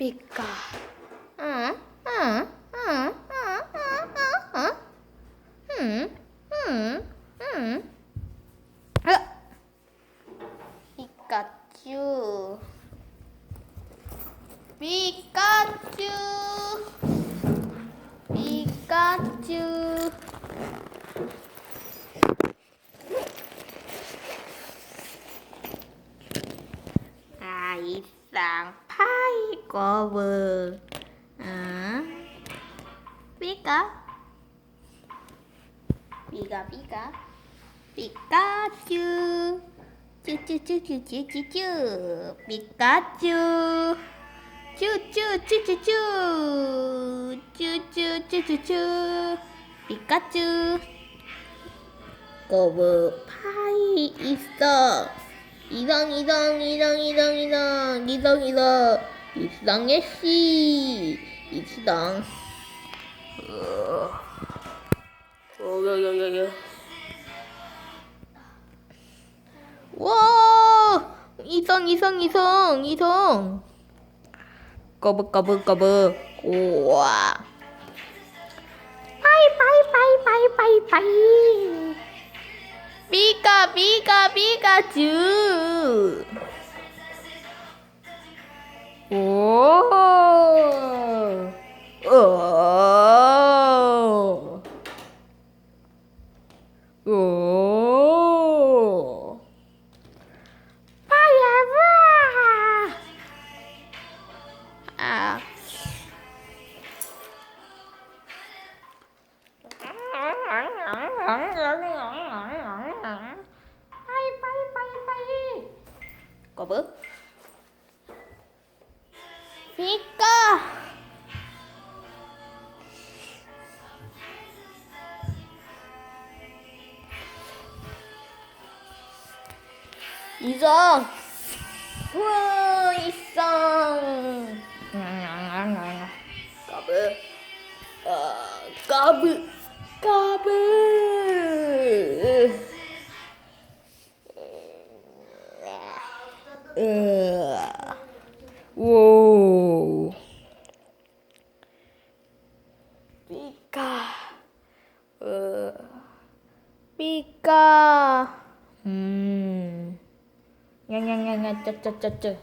삐까. 응, 응, 응, 응, 응, 응, 응, 피카츄. 피카츄. 피카츄. 아, 이상. 거울. 아, 뭐, 어? 삐까? 삐가, 삐가. 삐까쭈. 쭈쭈쭈쭈쭈쭈쭈. 삐까쭈. 쭈쭈쭈쭈쭈. 쭈쭈쭈쭈쭈. 삐까쭈. 거울 뭐, 파이 있어. 이동 이동 이동 이동 이동 이동 이동 입성해 씨. 입성 오야야야야. 와 이성 이성 이성 이성. 거북거북거북. 우와. 빠이빠이빠이빠이빠이빠이. 비가 비가 비가 주. Whoa. Oh. Oh. Fire. Ah. Có bước. 미꺼 이성 우와 이성 까불. 아 까불. 까불. 으아. 우와. 삐까. 음. 냥냥냥냥 짜짜짜짜.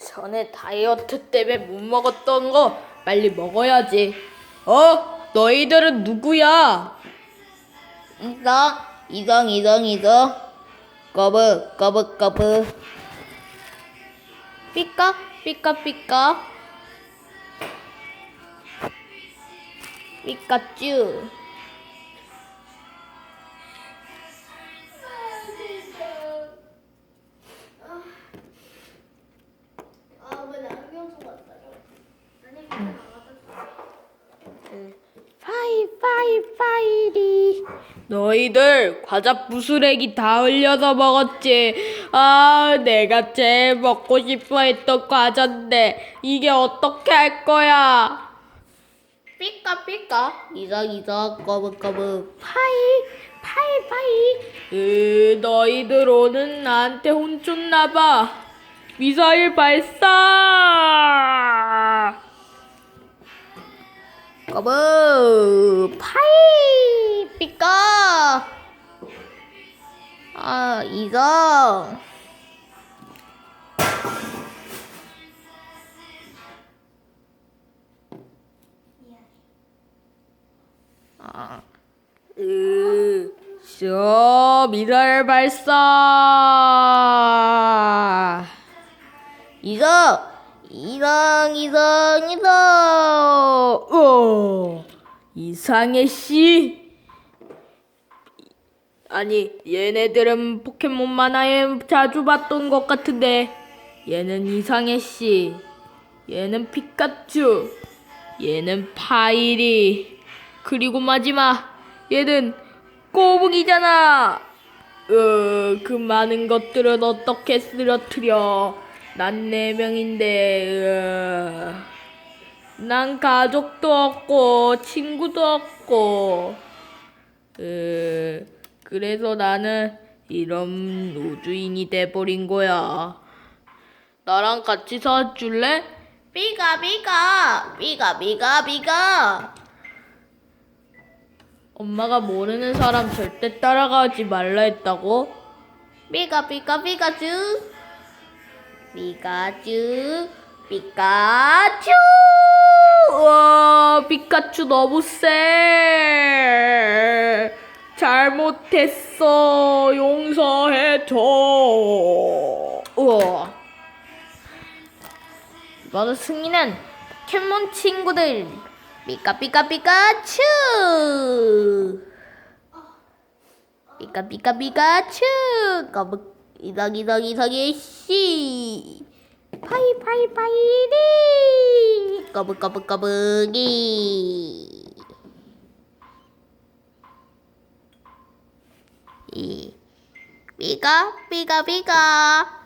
전에 다이어트 때문에 못 먹었던 거 빨리 먹어야지. 어? 너희들은 누구야? 이성, 이성, 이성, 이성. 거브, 거브, 거브. 삐까, 삐까, 삐까. 삐까쭈. 파이 파이 파이리. 너희들 과자 부스레기 다 흘려서 먹었지? 아 내가 제일 먹고 싶어 했던 과자인데 이게 어떻게 할 거야 삐까 삐까. 이석 이석 거북거북. 파이 파이 파이. 으 너희들 오늘 나한테 혼쭐나봐. 미사일 발사! 거부 파이 삐까. 아 이성 으, 쇼 미사일 발사! 이성 이성 이성 이성 어 이상해 씨. 아니 얘네들은 포켓몬 만화에 자주 봤던 것 같은데. 얘는 이상해 씨. 얘는 피카츄. 얘는 파이리 그리고 마지막 얘는 꼬북이잖아. 어, 그 많은 것들은 어떻게 쓰러뜨려? 난 네 명인데 으, 난 가족도 없고 친구도 없고. 으, 그래서 나는 이런 우주인이 돼버린 거야. 나랑 같이 사줄래? 비가 비가. 비가 비가 비가 엄마가 모르는 사람 절대 따라가지 말라 했다고? 비가 비가 비가츄 비가츄 비가츄 우와, 피카츄 너무 세. 잘못했어. 용서해줘. 우와. 이번 승리는 포켓몬 친구들 비가 비가 비가츄 비가 비가 비가츄 거북 이덕 이덕 이덕의 씨 파이 파이 파이리 거북 거북 거북이 이 비가 비가 비가